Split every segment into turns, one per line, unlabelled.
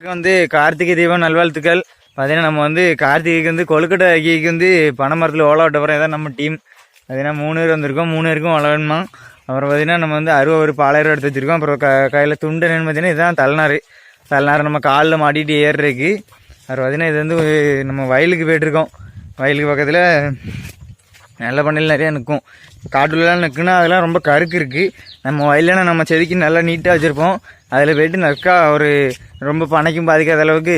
வந்து கார்த்திகை தீபம் நல்வாழ்த்துக்கள். பார்த்தீங்கன்னா நம்ம வந்து கார்த்திகைக்கு வந்து கொழுக்கட்டை அக்கிக்கு வந்து பனைமரத்தில் ஓலா விட்ட அப்புறம் இதான் நம்ம டீம். பார்த்தீங்கன்னா மூணு பேர் வந்திருக்கோம். மூணு பேருக்கும் வளரணுமா? அப்புறம் பார்த்தீங்கன்னா நம்ம வந்து அறுபது ஒரு பாலையரம் எடுத்து வச்சிருக்கோம். அப்புறம் க கையில் துண்டு என்னன்னு பார்த்தீங்கன்னா இதுதான் தலைநாறு. தலைநாறு நம்ம காலில் மாட்டிட்டு ஏறுறதுக்கு அப்புறம் பார்த்தீங்கன்னா இது வந்து நம்ம வயலுக்கு போயிட்டுருக்கோம் வயலுக்கு பக்கத்தில் நல்ல பண்ணையில் நிறையா நிற்கும் காட்டுலலாம் நிற்குன்னா அதெல்லாம் ரொம்ப கருக்கு இருக்குது நம்ம வயலான நம்ம செடிக்கு நல்லா நீட்டாக வச்சுருப்போம். அதில் போயிட்டு நற்கா ஒரு ரொம்ப பனைக்கும் பாதிக்காத அளவுக்கு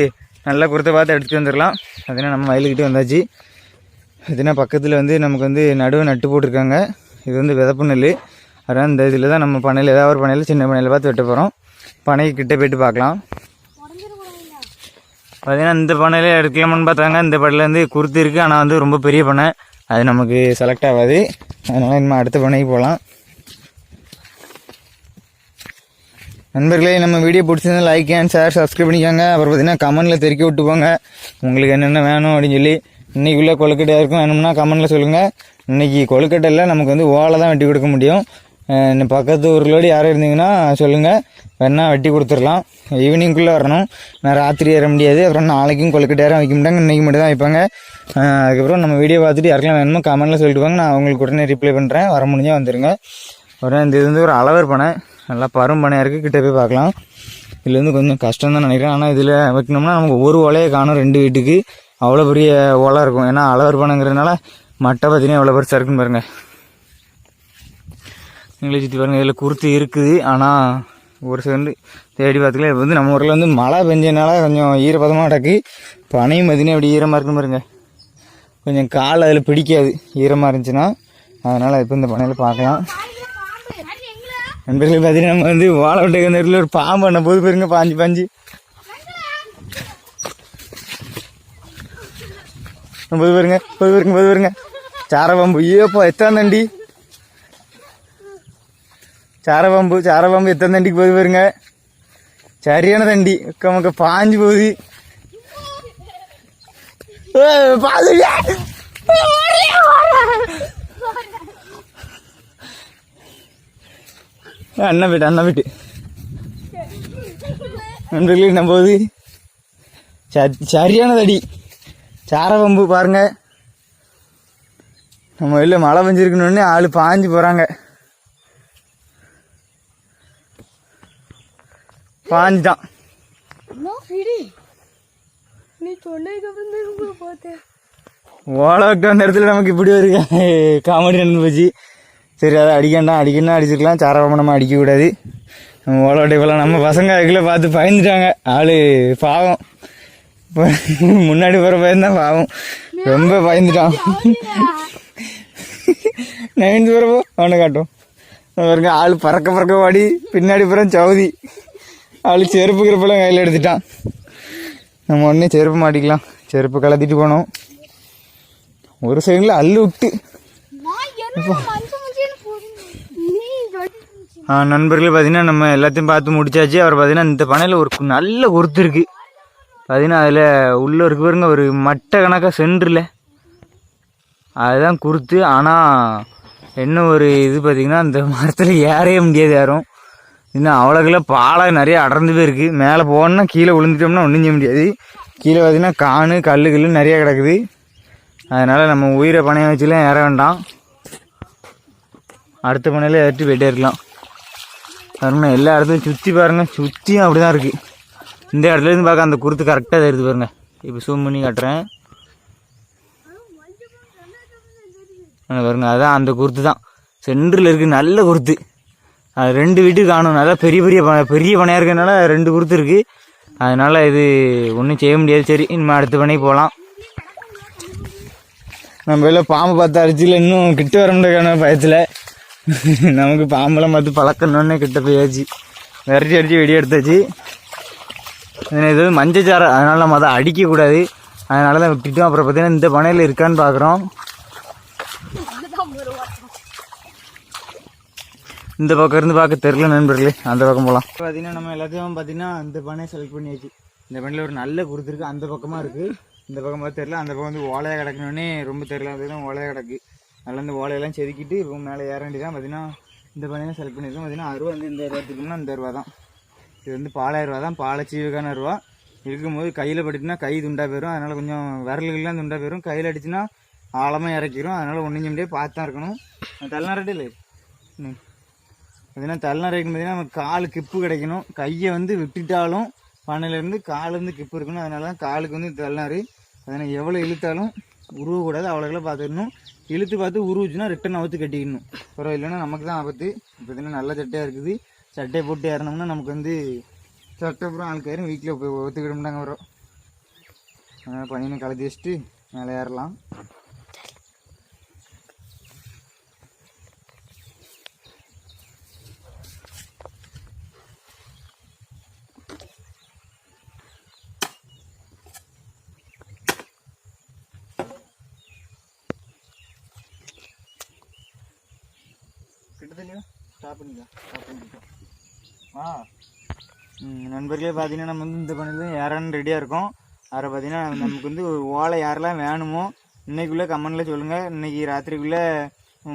நல்லா குருத்தை பார்த்து எடுத்துகிட்டு வந்துடலாம் அதுனா நம்ம வயலுக்கிட்டே வந்தாச்சு. இதுனா பக்கத்தில் வந்து நமக்கு வந்து நடுவு நட்டு போட்டிருக்காங்க. இது வந்து விதப்பு நெல் அதனால் இந்த இதில் தான் நம்ம பனையில் ஏதாவது ஒரு பனையில் சின்ன பனையில் பார்த்து வெட்ட போகிறோம் பனைக்கு கிட்ட போயிட்டு பார்க்கலாம். பார்த்தீங்கன்னா இந்த பனையில் எடுக்கலாமான்னு பார்த்தாங்க. இந்த பனையில் வந்து குறுத்து இருக்குது ஆனால் வந்து ரொம்ப பெரிய பனை அது நமக்கு செலக்ட் ஆகாது. அதனால் இனிமேல் அடுத்த பண்ணைக்கு போகலாம் நண்பர்களே நம்ம வீடியோ பிடிச்சிருந்தா லைக் அண்ட் ஷேர் சப்ஸ்கிரைப் பண்ணிக்கோங்க. அப்புறம் பார்த்தீங்கன்னா கமெண்ட்டில் தெறிக்க விட்டுப்போங்க. உங்களுக்கு என்னென்ன வேணும் அப்படின்னு சொல்லி இன்னைக்குள்ள கொழுக்கட்டையாக இருக்கும் வேணும்னா கமெண்ட்டில் சொல்லுங்கள் இன்னைக்கு கொழுக்கட்டையில் நமக்கு வந்து ஓலை தான் வெட்டி கொடுக்க முடியும். இந்த இன்னும் பக்கத்து ஊர்களோடு யாரும் இருந்தீங்கன்னா சொல்லுங்கள் வேணால் வெட்டி கொடுத்துடலாம். ஈவினிங்குள்ளே வரணும். நான் ராத்திரி ஏற முடியாது. அப்புறம் நாளைக்கும் கொழுக்கட்டை யாரும் வைக்க மாட்டாங்க. இன்றைக்கி மட்டும் தான் வைப்பாங்க. அதுக்கப்புறம் நம்ம வீடியோ பார்த்துட்டு யாருக்கெல்லாம் வேணுமோ கமெண்ட்டில் சொல்லிட்டு வாங்க நான் உங்களுக்கு உடனே ரிப்ளை பண்ணுறேன் வர முடிஞ்சால் வந்துடுங்க அப்புறம் இந்த இது வந்து ஒரு அளவர் பனை நல்லா பரும் பனையாக இருக்குது கிட்டே போய் பார்க்கலாம். இதில் வந்து கொஞ்சம் கஷ்டம் தான் நினைக்கிறேன். ஆனால் இதில் வைக்கணும்னா நமக்கு ஒரு ஓலையை காணும் ரெண்டு வீட்டுக்கு. அவ்வளோ பெரிய ஓலை இருக்கும். ஏன்னா அளவர் பனைங்கிறதுனால மட்டை பார்த்தீங்கன்னா எவ்வளோ பெருசாக இருக்குன்னு பாருங்கள் நீங்களே சுற்றி பாருங்கள் இதில் குருத்து இருக்குது. ஆனால் ஒரு செகண்டு தேடி பார்த்துக்கலாம். இப்போ வந்து நம்ம ஊரில் வந்து மழை பெஞ்சதுனால கொஞ்சம் ஈரப்பதமாக கிடக்கு. பனையும் பார்த்தீங்கன்னா அப்படி ஈரமாக இருக்குன்னு பாருங்கள் கொஞ்சம் கால் அதில் பிடிக்காது. ஈரமாக இருந்துச்சுன்னா அதனால் இப்போ இந்த பனையில் பார்க்கலாம். நண்பர்கள் பார்த்தீங்கன்னா நம்ம வந்து வாழை விட்ட நேரத்தில் ஒரு பாம்பு பண்ண போது பாருங்க பாஞ்சு பாஞ்சு. போது பாருங்க போது பாருங்க போது பாருங்க. சாரபாம்பு ஐயோப்பா எத்தான் தண்டி? சாரபாம்பு சாரபாம்பு எத்தனை தண்டிக்கு போது பாருங்க? சரியான தண்டி. நமக்கு பாஞ்சு போகுது. ஏய், அண்ணன் வீட்டு அண்ணன் வீட்டு. நண்பர்களே நம்ம போகுது ச- சரியான தடி சாரபாம்பு பாருங்க. நம்ம வெளில மழை பெஞ்சிருக்கணுன்னே ஆள் பாஞ்சு போகிறாங்க பாஞ்சுட்டான்
நீ சொன்னதுக்கு அப்புறம் தான் உங்களை பார்த்தேன்.
ஓலை வைக்க வந்த இடத்துல நமக்கு இப்படி ஒரு காமெடி நடந்து போச்சு. சரி அதை அடிக்கண்டாம் அடிக்கணும் அடிச்சிருக்கலாம் சாரபாம்பு நம்ம அடிக்கக்கூடாது நம்ம ஓலை வைக்கலாம் நம்ம பசங்க அதுக்குள்ள பார்த்து பயந்துட்டாங்க. ஆள் பாவம். முன்னாடி போகிற பயந்தான் பாவம். ரொம்ப பயந்துட்டான். நைன்த்து போகிறப்போ அவனை காட்டும் பாருங்க ஆள் பறக்க பறக்க வாடி பின்னாடி புறம் சவுதி. ஆள் செருப்புக்கிறப்பெல்லாம் கையில் எடுத்துட்டான். நம்ம உடனே செருப்பு மாட்டிக்கலாம். செருப்பு கலத்திட்டு போனோம். ஒரு சைடில் அள்ளு விட்டு. நண்பர்களே பார்த்தீங்கன்னா நம்ம எல்லாத்தையும் பார்த்து முடிச்சாச்சு. அவர் பார்த்தீங்கன்னா இந்த பனையில் ஒரு நல்ல குருத்து இருக்கு. பார்த்தீங்கன்னா அதில் உள்ள இருக்கு பாருங்க ஒரு மட்டை கணக்காக சென்றில். அதுதான் குருத்து. ஆனால் என்ன ஒரு இது பார்த்தீங்கன்னா அந்த மரத்தில் ஏறவே முடியாது யாரும். இன்னும் அவ்வளோக்குள்ள பாலை நிறைய அடர்ந்து போயிருக்கு. மேலே போகணுன்னா கீழே விழுந்துட்டோம்னா ஒன்றும் செய்ய முடியாது. கீழே பார்த்தீங்கன்னா காணு கல் கல் நிறைய கிடக்குது. அதனால் நம்ம உயிரை பணைய வச்சுலாம் ஏற வேண்டாம். அடுத்த பணையில் ஏற்றி போயிட்டே இருக்கலாம் பாருங்க எல்லா இடத்துலையும் சுற்றி பாருங்கள் சுற்றியும் அப்படி தான் இருக்குது இந்த இடத்துல இருந்து பார்க்க அந்த குருத்து கரெக்டாக தெரியுது பாருங்கள் இப்போ சூம் பண்ணி காட்டுறேன். பாருங்கள் அதான் அந்த குருத்து தான் சென்டரில் இருக்குது நல்ல குருத்து. ரெண்டு வீட்டு காணும். நல்லா பெரிய பெரிய பெரிய பனையாக இருக்கிறதுனால ரெண்டு குருத்து இருக்குது அதனால் இது ஒன்றும் செய்ய முடியாது. சரி இனிமேல் அடுத்த பனைக்கு போகலாம் நம்ம எல்லாம் பாம்பு பார்த்து அரிச்சியில் இன்னும் கிட்ட வர முடியாத பயத்தில் நமக்கு பாம்பெல்லாம் பார்த்து பழக்கணுன்னே கிட்ட போயாச்சு. விரட்டி அடித்து வெடி எடுத்தாச்சு. இது மஞ்சச்சாரம் அதனால் நம்ம அதை அடிக்கக்கூடாது. அதனால தான் விட்டுட்டோம். அப்புறம் பார்த்தீங்கன்னா இந்த பனையில் இருக்கான்னு பார்க்குறோம் இந்த பக்கம் இருந்து பார்க்க தெரில நண்பர்களே. அந்த பக்கம் போகலாம் பார்த்தீங்கன்னா நம்ம எல்லாத்தையும் பார்த்தீங்கன்னா அந்த பண்ணை செலக்ட் பண்ணியாச்சு. இந்த பண்ணில் ஒரு நல்ல குருத்து இருக்குது அந்த பக்கமாக இருக்குது இந்த பக்கம் பார்த்து தெரில அந்த பக்கம் வந்து ஓலையாக கிடக்கணுன்னே ரொம்ப தெரில அதுதான் ஓலையாக கிடக்கு? அதில் இந்த ஓலையெல்லாம் செதுக்கிட்டு இப்போ மேலே ஏற வேண்டியதான் பார்த்தீங்கன்னா இந்த பண்ணையை செலக்ட் பண்ணியிருக்கோம். பார்த்தீங்கன்னா அருவா வந்து இந்த ரூபா எடுத்துக்கணும்னா ரூபா தான். இது வந்து பாலாயிரம் ரூபா தான். பாலை சீவுக்கான ரூபா இருக்கும்போது கையில் பட்டுனா கை துண்டாக போயிடும் அதனால் கொஞ்சம் விரல்கள்லாம் துண்டாக போயிடும் கையில் அடிச்சுன்னா ஆழமாக இறக்கிரும். அதனால் ஒன்றும் முடியாது. பார்த்து தான் இருக்கணும் தள்ளினாரட்டே இல்லை. ம் பார்த்தீங்கன்னா தள்ளினார் வைக்கும் பார்த்தீங்கன்னா நம்ம காலு கிப்பு கிடைக்கணும். கையை வந்து விட்டுட்டாலும் பண்ணையிலேருந்து காலேருந்து கிப்பு இருக்கணும். அதனால தான் காலுக்கு வந்து தள்ளினார் அதனால் எவ்வளோ இழுத்தாலும் உருவக்கூடாது. அவ்வளோக்கெல்லாம் பார்த்துக்கணும். இழுத்து பார்த்து உருவுச்சுன்னா ரிட்டன் அவுத்து கட்டிக்கணும் அப்புறம் இல்லைன்னா நமக்கு தான் ஆபத்து. பார்த்தீங்கன்னா நல்ல சட்டையாக இருக்குது. சட்டையை போட்டு ஏறினோம்னா நமக்கு வந்து சட்டை அப்புறம் ஆளுக்காயிரும் வீட்டில் போய் ஒத்துக்கிட்டோம்னாங்க வரும் அதனால் பனியனை கலத்தி வச்சுட்டு மேலே ஏறலாம். ஸ்டாப் ஸ்டாப் ஆ. நண்பர்களே பார்த்தீங்கன்னா நம்ம வந்து இந்த பணியில் யாரான்னு ரெடியாக இருக்கோம் அதில் பார்த்தீங்கன்னா நமக்கு வந்து ஒரு ஓலை யாரெல்லாம் வேணுமோ இன்றைக்குள்ளே கமெண்டில் சொல்லுங்கள் இன்றைக்கி ராத்திரிக்குள்ளே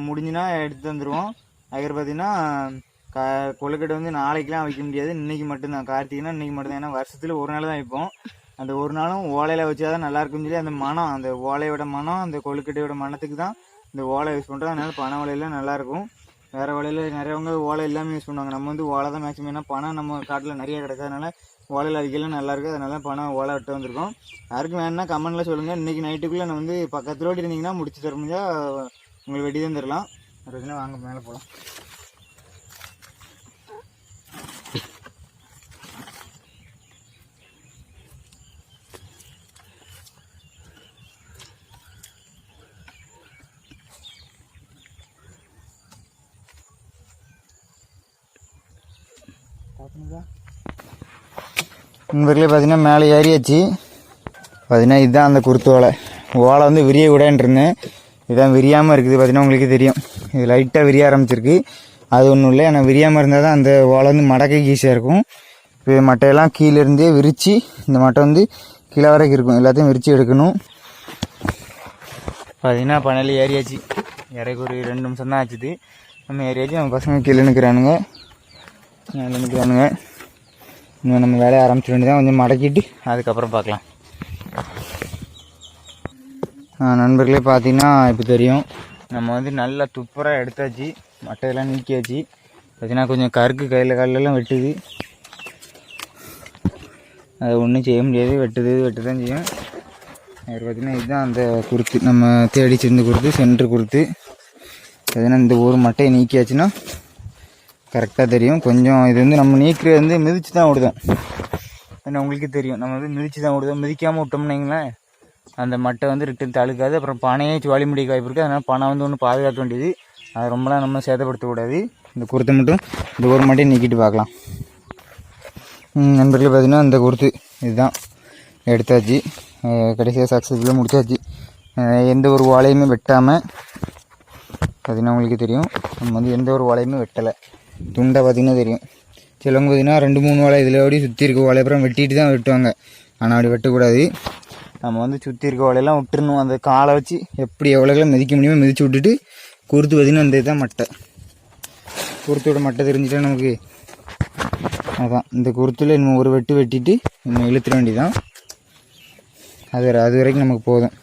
முடிஞ்சுன்னா எடுத்து தந்துடுவோம் அதுக்கப்புறம் பார்த்தீங்கன்னா க கொழுக்கட்டை வந்து நாளைக்கெலாம் வைக்க முடியாது. இன்னைக்கு மட்டும்தான். கார்த்திகைனா இன்றைக்கி மட்டும்தான். ஏன்னா வருஷத்தில் ஒரு நாள் தான் வைப்போம். அந்த ஒரு நாளும் ஓலையில் வச்சா தான் நல்லா இருக்கும்னு சொல்லி அந்த மனம் அந்த ஓலையோட மனம் அந்த கொழுக்கட்டையோட மனத்துக்கு தான் இந்த ஓலை யூஸ் பண்ணுறோம் அதனால் பனை ஓலையில் நல்லாயிருக்கும் வேறு ஓலையில் நிறையவங்க ஓலை எல்லாமே யூஸ் பண்ணுவாங்க. நம்ம வந்து ஓலை தான் மேக்ஸிமம் ஏன்னா பணம் நம்ம காட்டில் நிறைய கிடக்காதனால ஓலையில் அடிக்கலாம் நல்லாயிருக்கு அதனால பணம் ஓலை விட்டு வந்திருக்கோம். யாருக்கும் வேணும்னா கமெண்டில் சொல்லுங்கள் இன்றைக்கி நைட்டுக்குள்ளே நான் வந்து பக்கத்துலோடு இருந்தீங்கன்னா முடிச்சு தர முடிஞ்சால் உங்களுக்கு வெட்டி தான் தரலாம் ஒரு வாங்க மேலே போகலாம் நண்பர்களே பார்த்தீங்கன்னா மேலே ஏறியாச்சு. பார்த்தீங்கன்னா இதுதான் அந்த குருத்து ஓலை. ஓலை வந்து விரிய விடான்ருந்தேன் இதான் விரியாமல் இருக்குது பார்த்தீங்கன்னா உங்களுக்கு தெரியும். இது லைட்டாக விரிய ஆரம்பிச்சிருக்கு. அது ஒன்றும் இல்லை ஆனால் விரியாமல் இருந்தால் தான் அந்த ஓலை வந்து மடக்க ஈஸியாக இருக்கும். இப்போ மட்டையெல்லாம் கீழே இருந்தே விரித்து இந்த மட்டை வந்து கீழே வரைக்கும் இருக்கும். எல்லாத்தையும் விரித்து எடுக்கணும். பார்த்தீங்கன்னா பனையில் ஏறியாச்சு. இறக்கு ஒரு ரெண்டு நிமிஷம் தான் ஆச்சுது. நம்ம ஏறியாச்சு நம்ம பசங்க கீழே நிற்கிறானுங்க நிற்கிறானுங்க இன்னும் நம்ம வேலையை ஆரம்பிச்சிட வேண்டியதான் கொஞ்சம் மடக்கிட்டு அதுக்கப்புறம் பார்க்கலாம். நண்பர்களே பார்த்தீங்கன்னா இப்போ தெரியும். நம்ம வந்து நல்லா துப்புராக எடுத்தாச்சு. மட்டையெல்லாம் நீக்கியாச்சு. பார்த்தீங்கன்னா கொஞ்சம் கருக்கு கையில் காலெல்லாம் வெட்டுது. அது ஒன்றும் செய்ய முடியாது. வெட்டுது வெட்டு தான் செய்யும். அவர் பார்த்தீங்கன்னா இதுதான் அந்த குருத்து. நம்ம தேடி சேர்ந்து குருத்து சென்ட்ரு குருத்து. பார்த்தீங்கன்னா இந்த ஒரு மட்டையை நீக்கியாச்சுன்னா கரெக்டாக தெரியும். கொஞ்சம் இது வந்து நம்ம நீக்கிறது வந்து மிதித்து தான் விடுதோம் ஏன்னா உங்களுக்கு தெரியும். நம்ம வந்து மிதித்து தான் விடுதோம் மிதிக்காமல் விட்டோம்னீங்களேன் அந்த மட்டை வந்து ரிட்டன் தழுக்காது. அப்புறம் பனையே வலி முடிக்க வாய்ப்பு இருக்குது அதனால் பணம் வந்து ஒன்று பாதுகாக்க வேண்டியது. அதை ரொம்பலாம் நம்ம சேதப்படுத்தக்கூடாது இந்த குருத்தை மட்டும் இந்த ஒரு மட்டையை நீக்கிட்டு பார்க்கலாம். நண்பர்கள் நண்பர்களே பார்த்தீங்கன்னா இந்த குருத்து இதுதான். எடுத்தாச்சு. கடைசியாக சக்ஸஸ்ஃபுல்லாக முடிச்சாச்சு. எந்த ஒரு வாழையுமே வெட்டாமல் பார்த்தீங்கன்னா உங்களுக்கு தெரியும். நம்ம வந்து எந்த ஒரு வாழையுமே வெட்டலை. துண்டை பார்த்தீங்கன்னா தெரியும். சிலவங்க பார்த்தீங்கன்னா ரெண்டு மூணு வாழை இதில் ஓடி சுற்றி இருக்க வாழை அப்புறம் வெட்டிட்டு தான் வெட்டுவாங்க. ஆனால் அப்படி வெட்டக்கூடாது. நம்ம வந்து சுற்றி இருக்க வாழையெல்லாம் விட்டுருணும் அந்த காலை வச்சு எப்படி எவ்வளோக்கெல்லாம் மிதிக்க முடியுமோ மிதிச்சு விட்டுட்டு குறுத்து பார்த்திங்கன்னா அந்த இதுதான் மட்டை. குருத்தோட மட்டை தெரிஞ்சுட்டா நமக்கு அதான். இந்த குருத்தில் இன்னும் ஒரு வெட்டு வெட்டிட்டு இன்னும் இழுத்துற வேண்டியதான் அது அது வரைக்கும் நமக்கு போதும்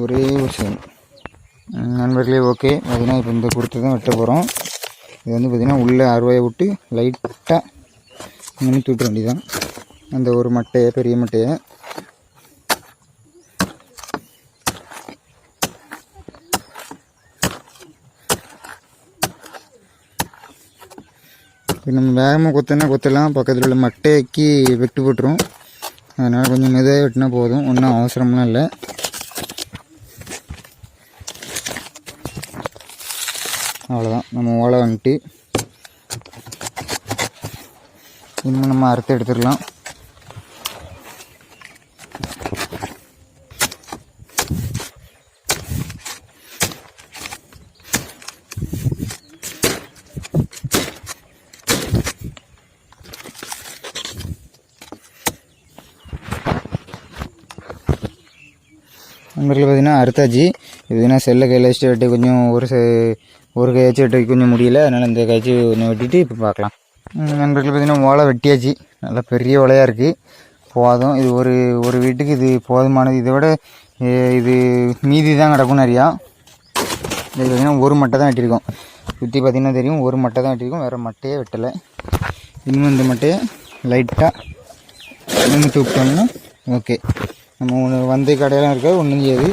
ஒரே ஒரு செகண்ட் நண்பர்களே ஓகே. பார்த்தீங்கன்னா இப்போ இந்த குருத்தை தான் வெட்ட போகிறோம் இது வந்து பார்த்திங்கன்னா உள்ளே அறுவையை விட்டு லைட்டாக இங்கே தூட்ட வேண்டியதான் அந்த ஒரு மட்டையை பெரிய மட்டையை. இப்போ நம்ம வேகமாக கொத்தனா கொத்தலாம். பக்கத்தில் உள்ள மட்டைக்கு வெட்டு போட்டுரும். அதனால் கொஞ்சம் மெதுவாக வெட்டினா போதும். ஒன்றும் அவசரம்லாம் இல்லை. அவ்வளோதான் நம்ம ஓலை வந்துட்டு இன்னும் நம்ம அறுத்து எடுத்துடலாம். நண்பர்கள் பார்த்தீங்கன்னா அறுத்தாச்சு. இது செல்லை கையில் வச்சுட்டு கொஞ்சம் ஒரு ஒரு கையாச்சும் வெட்டி கொஞ்சம் முடியல அதனால் இந்த கையாச்சு கொஞ்சம் வெட்டிட்டு இப்போ பார்க்கலாம் நண்பர்கள் பார்த்தீங்கன்னா ஓலை வெட்டியாச்சு. நல்லா பெரிய ஓலையாக இருக்குது போதும். இது ஒரு ஒரு வீட்டுக்கு இது போதுமானது. இதை விட இது மீதி தான் கிடக்கும் நிறையா. இது பார்த்தீங்கன்னா ஒரு மட்டை தான் வெட்டியிருக்கோம். சுற்றி பார்த்தீங்கன்னா தெரியும் ஒரு மட்டை தான் வெட்டியிருக்கோம். வேறு மட்டையே வெட்டலை. இன்னும் இந்த மட்டையை லைட்டாக நிமித்து விட்டோம்னா ஓகே நம்ம ஒன்று வந்து கடையெல்லாம் இருக்காது ஒன்றும் செய்யாது.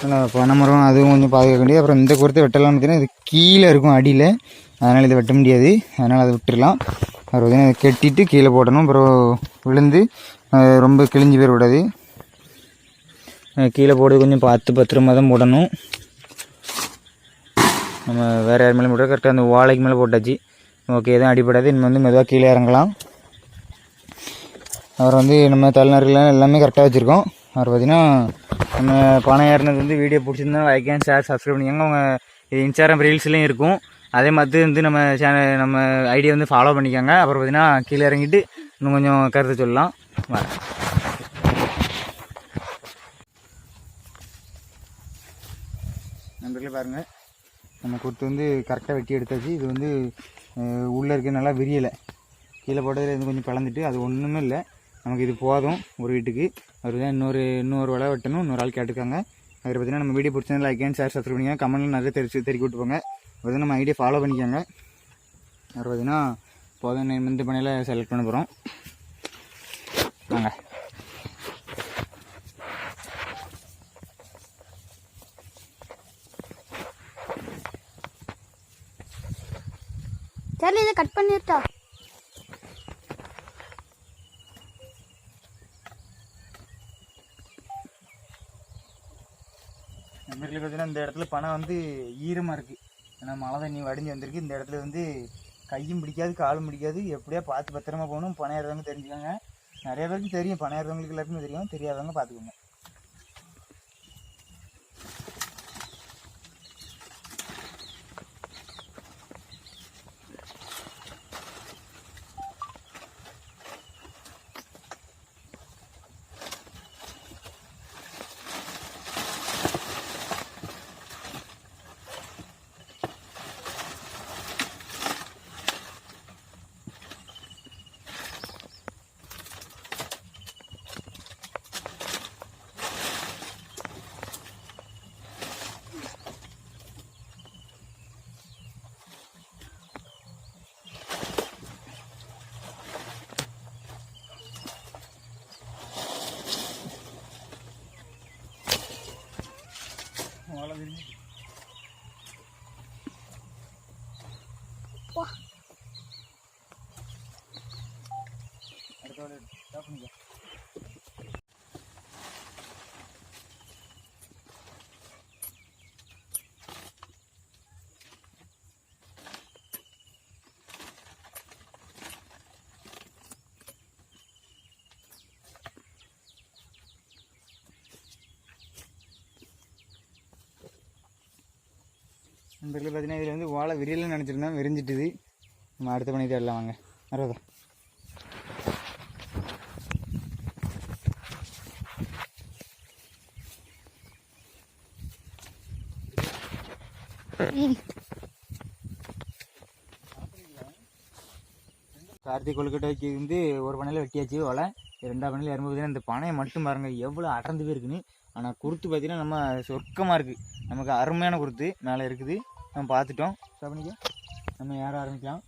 பனை பனைமரம் அதுவும் கொஞ்சம் பாதுகாக்க முடியாது அப்புறம் இந்த குருத்தை வெட்டலாம்னு பார்த்தீங்கன்னா இது கீழே இருக்கும் அடியில். அதனால் இதை வெட்ட முடியாது. அதனால் அதை விட்டுடலாம் அப்புறம் பார்த்தீங்கன்னா இதை கெட்டிட்டு கீழே போடணும். அப்புறம் விழுந்து ரொம்ப கிழிஞ்சு போயிடக்கூடாது. கீழே போடுறது கொஞ்சம் பார்த்து பத்திரமா தான் போடணும். நம்ம வேறு யார் மேலே போட்டால் கரெக்டாக அந்த வாழைக்கு மேலே போட்டாச்சு. ஓகே எதுவும் அடிப்படாது இனிமேல் வந்து மெதுவாக கீழே இறங்கலாம். அப்புறம் வந்து நம்ம தலைநறுலாம் எல்லாமே கரெக்டாக வச்சுருக்கோம். அப்புறம் பார்த்தீங்கன்னா நம்ம பணம் ஏறினது வந்து வீடியோ பிடிச்சிருந்தா லைக் அண்ட் ஷேர் சப்ஸ்கிரைப் பண்ணிக்கோங்க உங்கள் இன்ஸ்டாகிராம் ரீல்ஸ்லையும் இருக்கும். அதே மாதிரி வந்து நம்ம சேனல் நம்ம ஐடியா வந்து ஃபாலோ பண்ணிக்கோங்க. அப்புறம் பார்த்தீங்கன்னா கீழே இறங்கிட்டு இன்னும் கொஞ்சம் கருத்து சொல்லலாம். வரேன் நண்பர்களே பாருங்கள் நம்ம கொடுத்து வந்து கரெக்டாக வெட்டி எடுத்தாச்சு. இது வந்து உள்ளே இருக்க நல்லா விரியலை. கீழே போட்டதில் இருந்து கொஞ்சம் கலந்துட்டு அது ஒன்றுமே இல்லை. நமக்கு இது போதும் ஒரு வீட்டுக்கு. அவர் தான் இன்னொரு இன்னொரு வலை வெட்டணும் இன்னொரு ஆள் கேட்டுருக்காங்க. அதில் பார்த்தீங்கன்னா நம்ம வீடியோ பிடிச்சது லைக் அண்ட் ஷேர் சப்ஸ்கிரைப் பண்ணிக்கோங்க கமெண்ட்ல நிறைய தெரிச்சு தெரிவிக்க விட்டுப்போங்க பார்த்தீங்கன்னா நம்ம ஐடியா ஃபாலோ பண்ணிக்கோங்க. அவர் பார்த்தீங்கன்னா போதும் இந்த பணியில் செலக்ட் பண்ண போகிறோம் வாங்க.
சரி இதை கட் பண்ணிட்டா
நண்பர்களே பார்த்தீங்கன்னா இந்த இடத்துல பணம் வந்து ஈரமாக இருக்குது ஏன்னா மழை தண்ணி வடிஞ்சு வந்திருக்கு. இந்த இடத்துல வந்து கையும் பிடிக்காது காலும் பிடிக்காது. எப்படியா பார்த்து பத்திரமா போகணும்? பணம் ஏறுறவங்க தெரிஞ்சுக்கோங்க. நிறைய பேருக்கு தெரியும். பணம் ஏறுறவங்களுக்கு எல்லாருக்குமே தெரியும். தெரியாதவங்க பார்த்துக்கோங்க
வா.
அடுத்த ஸ்டாப் பண்ணிக்கோ நண்பர்களே பார்த்தீங்கன்னா இதில் வந்து வாழை விரியல்னு நினச்சிருந்தேன் விரிஞ்சிட்டுது. நம்ம அடுத்த பண்ணி தேடலாம் வாங்க. வரதா கார்த்திக் கொழுக்கட்டைக்கு வந்து ஒரு பண்ணையில் வெட்டியாச்சு வலை ரெண்டாம் பனையில் இறங்கும்போது பார்த்தீங்கன்னா இந்த பனையை மட்டும் பாருங்கள் எவ்வளோ அடர்ந்து போயிருக்குன்னு. ஆனால் குருத்து பார்த்தீங்கன்னா நம்ம சொர்க்கமாக இருக்குது நமக்கு அருமையான குருத்து மேலே இருக்குது. நம்ம பார்த்துட்டோம். சபனிக்கு நம்ம ஏற ஆரம்பிக்கலாம்.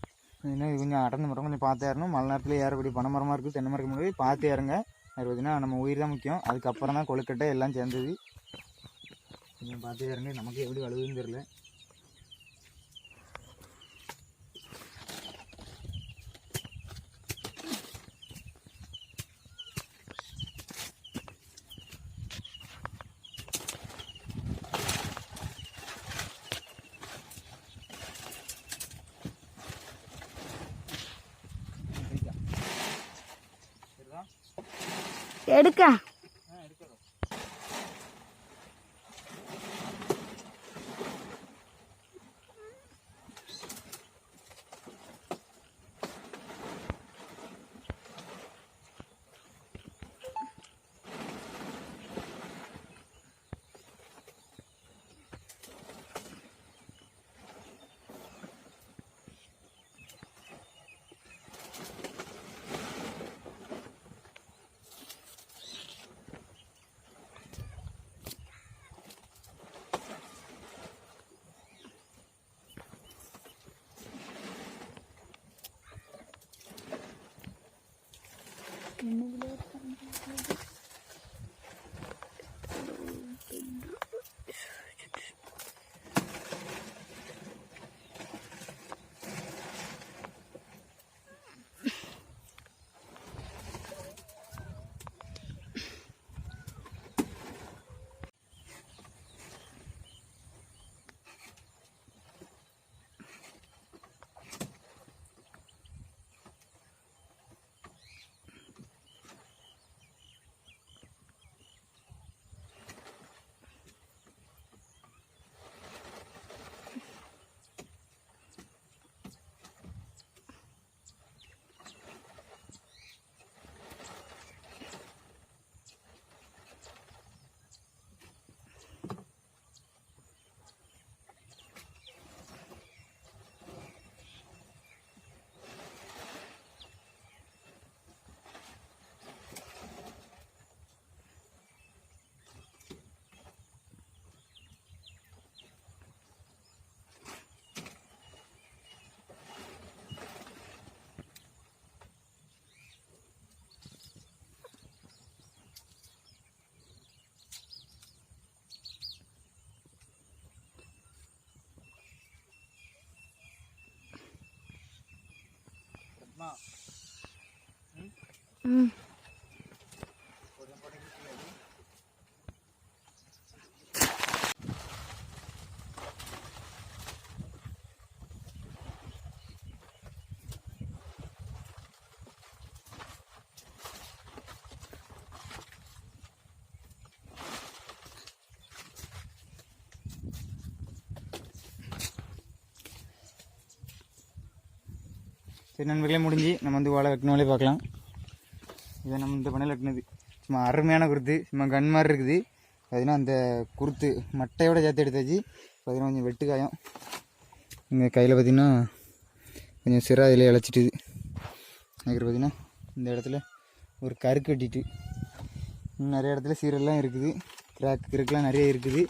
இன்னும் கொஞ்சம் அடர்ந்த மரம் கொஞ்சம் பார்த்து ஏறணும். மழை நேரத்தில் ஏறக்கூடிய பனை மரமாக இருக்குது தென்னை மரம் முன்னாடி பார்த்து ஏறுங்க. அது பார்த்தீங்கன்னா நம்ம உயிர் தான் முக்கியம். அதுக்கப்புறம் தான் கொழுக்கட்டை எல்லாம் சேர்ந்தது. கொஞ்சம் பார்த்து ஏறுங்க. நமக்கு எப்படி എടുക്കാം தெரியல
எடுக்க ம்
சரி நண்பர்களே முடிஞ்சு நம்ம வந்து ஓலை வெட்டினாலே பார்க்கலாம். இதை நம்ம இந்த பண்ணையில் வெட்டினது. சும்மா அருமையான குருத்து சும்மா கன் மாதிரி இருக்குது. பார்த்தீங்கன்னா அந்த குருத்து மட்டையோட சேர்த்து எடுத்தாச்சு. பார்த்தீங்கன்னா கொஞ்சம் வெட்டு காயம். இங்கே கையில் பார்த்தீங்கன்னா கொஞ்சம் சிறா இதில் இழைச்சிட்டுது அதுக்கு பார்த்தீங்கன்னா இந்த இடத்துல ஒரு கருக்கு வெட்டிட்டு. நிறைய இடத்துல சீரெல்லாம் இருக்குது. கிராக் கிறுக்கெலாம் நிறைய இருக்குது.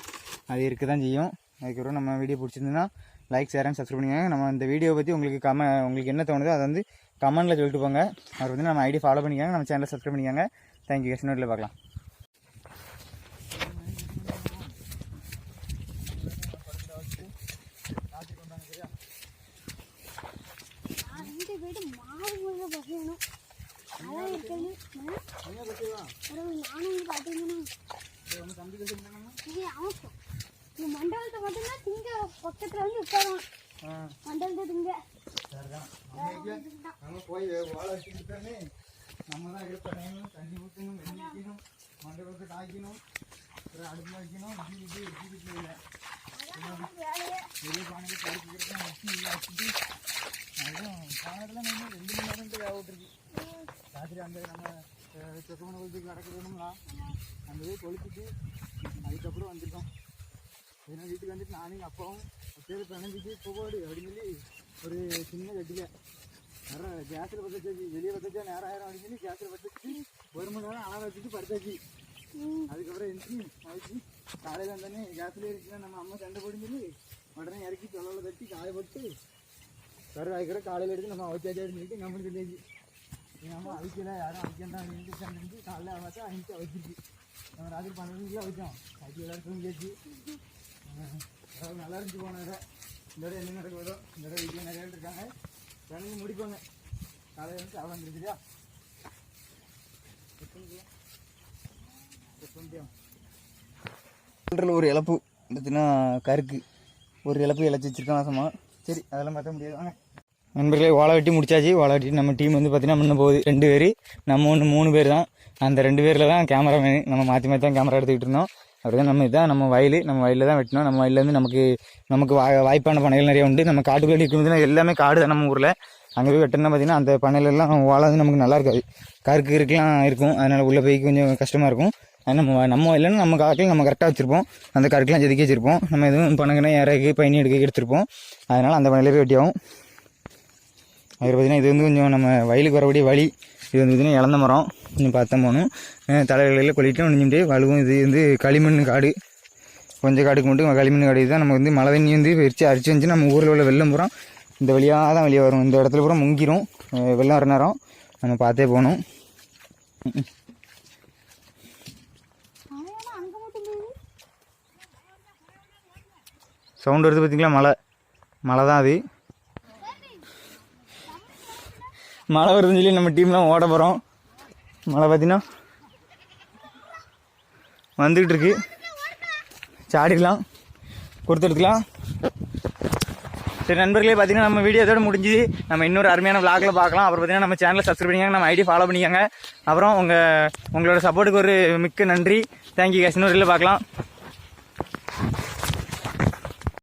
அது இருக்க தான் செய்யும். அதுக்கப்புறம் நம்ம வீடியோ பிடிச்சிருந்ததுன்னா லைக் ஷேர் அண்ட் சப்ஸ்கிரைப் பண்ணிக்கோங்க நம்ம இந்த வீடியோ பற்றி உங்களுக்கு கம உங்களுக்கு என்ன தோணுதோ அதை வந்து கமெண்ட்டில் சொல்லிட்டு போங்க. அவர் வந்து நம்ம ஐடி ஃபாலோ பண்ணிக்கோங்க. நம்ம சேனலை சப்ஸ்கிரைப் பண்ணிக்கோங்க. தேங்க்யூ கெஸ்ட் நோட்டில் பார்க்கலாம்.
நானும் பார்த்தீங்கன்னா மண்டபத்தை பார்த்தீங்கன்னா திங்க பக்கத்தில் வந்து உட்காருவான் மண்டபத்தை திங்க.
நம்ம போய் வாழை வச்சுக்கிட்டே நம்ம தான் எடுப்பணும் தண்ணி ஊற்றணும் வெண்ணி வைக்கணும் மண்டபத்தை காய்க்கணும் அப்புறம் அடுப்பில் வைக்கணும் இது இது இது இல்லை வெளியே பானைக்கு பறிச்சுக்கிறதுலாம் வச்சு இல்லை வச்சுட்டு அதுவும் பானைக்கெல்லாம் நம்ம ரெண்டு மணி நேரம் வேக விட்டுருக்கு. ராத்திரி அந்த நம்ம சொக்கமனை கோயிலுக்கு நடக்க வேணுங்களா அந்த போய் கொளுத்துட்டு அதுக்கப்புறம் வந்திருக்கோம் ஏன்னா வீட்டுக்கு வந்துட்டு நானும் அப்பாவும் பேர் பிணைஞ்சிட்டு போகாடு அப்படின்னு சொல்லி ஒரு சின்ன கட்டில. நேரம் கேஸில் பற்றாச்சு வெளியே பற்றாச்சா நேரம் ஆயிரம் அப்படின்னு சொல்லி கேஸில் பற்றாச்சு ஒரு மணி நேரம் அலாரம் வச்சுட்டு படுத்தாச்சு. அதுக்கப்புறம் எழுந்துச்சு ஆயிடுச்சு. காலையில் வந்தோடனே கேஸ்லேயே இருக்குன்னா நம்ம அம்மா சண்டை போடுன்னு சொல்லி உடனே இறக்கி தொலைவில் தட்டி காய போட்டு கரு வாய்க்கிற காலையில் எடுத்து நம்ம அவிச்சாச்சு அப்படின்னு சொல்லிட்டு நம்மளுக்கு சொல்லியாச்சு. எங்கள் அம்மா அவிக்கல யாரும் அவிக்கண்டா அப்படின்னு சண்டைச்சு காலையில் பார்த்தா அவிச்சு அவிச்சிருச்சு. நம்ம ராத்திரி பன்னெண்டு மணிக்கு அவிச்சோம். அவிச்சு எல்லாரும் தூங்கியாச்சு. நல்லா இருந்துச்சு போன இடம் இந்த இடம் என்ன நடக்குதோ இந்த இடம் வீட்டில் நிறைய இருக்காங்க. பிறகு முடிப்பாங்க. காலையில் வந்து அவன் வந்துருச்சுயா ஒரு இழப்பு. பார்த்தீங்கன்னா கருக்கு. ஒரு இழப்பு இழைச்சி வச்சிருக்கான் நாசமா சரி அதெல்லாம் பார்த்த முடியாது. வாங்க. நண்பர்களே ஓலை வெட்டி முடிச்சாச்சு. ஓலை வெட்டி நம்ம டீம் வந்து பார்த்தீங்கன்னா முன்ன போகுது. ரெண்டு பேர். நம்ம ஒன்று மூணு பேர் தான். அந்த ரெண்டு பேரில் தான் கேமராமேன் நம்ம மாற்றி மாற்றி தான் கேமரா எடுத்துக்கிட்டு இருந்தோம். அப்படிதான் நம்ம இதான் நம்ம வயல் நம்ம வயலில் தான் வெட்டினோம். நம்ம வயல்லேருந்து நமக்கு நமக்கு வா வாய்ப்பான பனைகள் நிறைய உண்டு. நம்ம காட்டுக்குள்ளே இருக்கும்போது எல்லாமே காடு தான் நம்ம ஊரில். அங்கே போய் வெட்டினா பார்த்தீங்கன்னா அந்த பனையிலெல்லாம் வாழாது நமக்கு நல்லா இருக்காது. கருக்கு இருக்கலாம் இருக்கும். அதனால் உள்ளே போய் கொஞ்சம் கஷ்டமாக இருக்கும். நம்ம நம்ம இல்லைன்னா நம்ம காட்டில் நம்ம கரெக்டாக வச்சுருப்போம். அந்த கருக்கெலாம் செதுக்கி வச்சுருப்போம். நம்ம எதுவும் பணங்கனா இறகு பயணி எடுக்க எடுத்துருப்போம். அதனால் அந்த பணியில போய் வெட்டியாகும். அது பார்த்தீங்கன்னா இது வந்து கொஞ்சம் நம்ம வயலுக்கு வரக்கூடிய வழி. இது வந்து பார்த்தீங்கன்னா இழந்த மரம். கொஞ்சம் பார்த்தா போகணும் தலைகளில் கொல்லிட்டு நின்றுட்டு வலுவும் இது வந்து களிமண் காடு. கொஞ்சம் காடுக்கு மட்டும் களிமண் காடு தான் நம்ம வந்து மழை தண்ணி வந்து வெறிச்சு அரிச்சு வந்து நம்ம ஊரில் உள்ள வெள்ளம் பூரா இந்த வழியாக தான் வெளியே வரும். இந்த இடத்துல பூரா முங்கிரும். வெள்ளம் வர நேரம் நம்ம பார்த்தே போகணும். சவுண்டு வருது பார்த்தீங்களா மழை. மழை தான் அது. மழை வருதுன்னு சொல்லி நம்ம டீம்லாம் ஓட போகிறோம் மழை பார்த்தீங்கன்னா வந்துக்கிட்டு இருக்கு. சாடிடலாம். எடுத்துக்கலாம். சரி நண்பர்களே பார்த்தீங்கன்னா நம்ம வீடியோ இதோட முடிஞ்சுது. நம்ம இன்னொரு அருமையான vlogல பார்க்கலாம். அப்புறம் பார்த்தீங்கன்னா நம்ம சேனலை சப்ஸ்கிரைப் பண்ணிக்கங்க. நம்ம ஐடி ஃபாலோ பண்ணிக்கோங்க. அப்புறம் உங்கள் உங்களோட சப்போர்ட்டுக்கு ஒரு மிக்க நன்றி. தேங்க்யூ கேஸ் இன்னொரு பார்க்கலாம்.